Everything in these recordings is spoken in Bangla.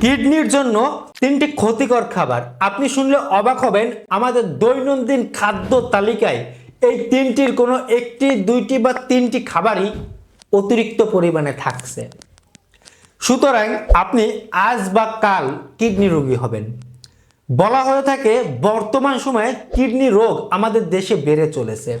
কিডনির জন্য তিনটি ক্ষতিকর খাবার। আপনি শুনলে অবাক হবেন, আমাদের দৈনন্দিন খাদ্য তালিকায় এই তিনটির কোনো একটি, দুইটি বা তিনটি খাবারই অতিরিক্ত পরিমাণে থাকছে। সুতরাং আপনি আজ বা কাল কিডনি রোগী হবেন। বলা হয়ে থাকে, বর্তমান সময়ে কিডনি রোগ আমাদের দেশে বেড়ে চলেছে।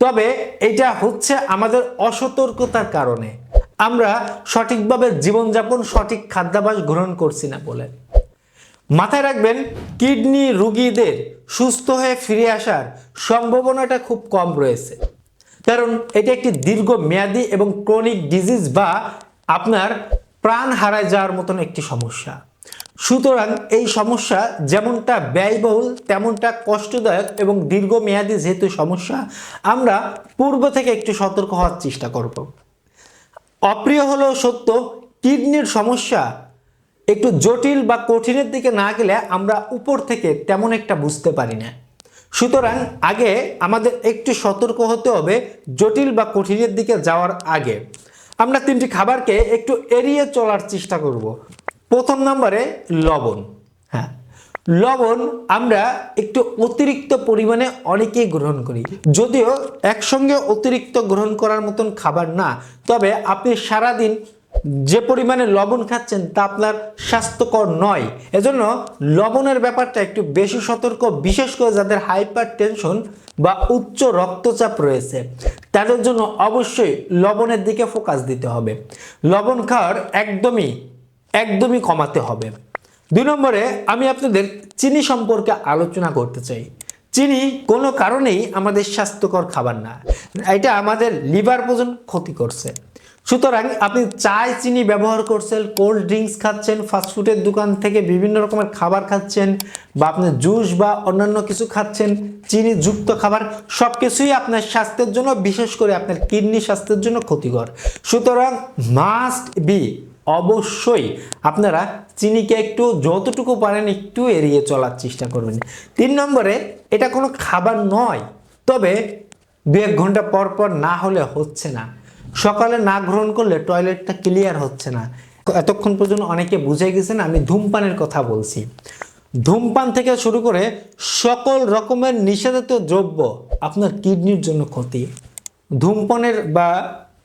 তবে এটা হচ্ছে আমাদের অসতর্কতার কারণে। আমরা সঠিকভাবে জীবনযাপন, সঠিক খাদ্যাভ্যাস গ্রহণ করছি না বলে। মাথায় রাখবেন, কিডনি রুগীদের সুস্থ হয়ে ফিরে আসার সম্ভাবনাটা খুব কম রয়েছে। কারণ এটা একটি দীর্ঘ মেয়াদি এবং ক্রনিক ডিজিজ বা আপনার প্রাণ হারায় যাওয়ার মতন একটি সমস্যা। সুতরাং এই সমস্যা যেমনটা ব্যয়বহুল, তেমনটা কষ্টদায়ক এবং দীর্ঘমেয়াদী যেহেতু সমস্যা, আমরা পূর্ব থেকে একটু সতর্ক হওয়ার চেষ্টা করব। অপ্রিয় হলেও সত্য, কিডনির সমস্যা একটু জটিল বা কঠিনের দিকে না গেলে আমরা উপর থেকে তেমন একটা বুঝতে পারি না। সুতরাং আগে আমাদের একটু সতর্ক হতে হবে জটিল বা কঠিনের দিকে যাওয়ার আগে। আমরা তিনটি খাবারকে একটু এড়িয়ে চলার চেষ্টা করব। প্রথম নম্বরে লবণ। হ্যাঁ লবণ আমরা একটু অতিরিক্ত পরিমাণে অনেকেই গ্রহণ করি। যদিও একসঙ্গে অতিরিক্ত গ্রহণ করার মতন খাবার না। তবে আপনি সারাদিন যে পরিমাণে লবণ খাচ্ছেন তা আপনার স্বাস্থ্যকর নয়। এজন্য লবণের ব্যাপারটা একটু বেশি সতর্ক, বিশেষ করে যাদের হাইপার টেনশন বা উচ্চ রক্তচাপ রয়েছে। তাদের জন্য অবশ্যই লবণের দিকে ফোকাস দিতে হবে। লবণ খাওয়ার একদমই একদমই কমাতে হবে। দুই নম্বরে, আমি আপনাদের চিনি সম্পর্কে আলোচনা করতে চাই। চিনি কোনো কারণেই আমাদের স্বাস্থ্যকর খাবার না। এটা আমাদের লিভার পর্যন্ত ক্ষতি করছে। সুতরাং আপনি চায় চিনি ব্যবহার করছেন, কোল্ড ড্রিঙ্কস খাচ্ছেন ফাস্টফুডের দোকান থেকে বিভিন্ন রকমের খাবার খাচ্ছেন, বা আপনি জুস বা অন্যান্য কিছু খাচ্ছেন চিনি যুক্ত খাবার সব কিছুই আপনার স্বাস্থ্যের জন্য, বিশেষ করে আপনার কিডনি স্বাস্থ্যের জন্য ক্ষতিকর। সুতরাং মাস্ট বি অবশ্যই আপনারা চিনিকে একটু যতটুকু পারেন একটু এড়িয়ে চলার চেষ্টা করবেন। তিন নম্বরে, এটা কোনো খাবার নয়, তবে দু এক ঘণ্টা পর পর না হলে হচ্ছে না। সকালে না গ্রহণ করলে টয়লেটটা ক্লিয়ার হচ্ছে না। এতক্ষণ পর্যন্ত অনেকে বুঝে গেছেন, আমি ধূমপানের কথা বলছি। ধূমপান থেকে শুরু করে সকল রকমের নিষেধাজ্ঞ দ্রব্য আপনার কিডনির জন্য ক্ষতি। ধূমপানের বা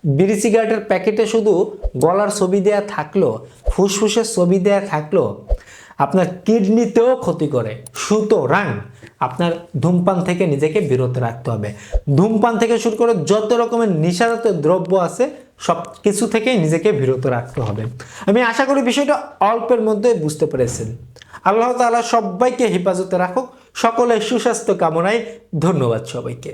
বিড়ি সিগারেটের প্যাকেটে শুধু গলার ছবি দেয়া থাকল, ফুসফুসের ছবি দেয়া থাকল, আপনার কিডনিতেও ক্ষতি করে। সুতরাং আপনার ধূমপান থেকে নিজেকে বিরত রাখতে হবে। ধূমপান থেকে শুরু করে যত রকমের নিশাজাত দ্রব্য আছে, সব কিছু থেকেই নিজেকে বিরত রাখতে হবে। আমি আশা করি বিষয়টা অল্পের মধ্যে বুঝতে পেরেছেন। আল্লাহ তাআলা সবাইকে হেফাজতে রাখুক। সকলের সুস্বাস্থ্য কামনায় ধন্যবাদ সবাইকে।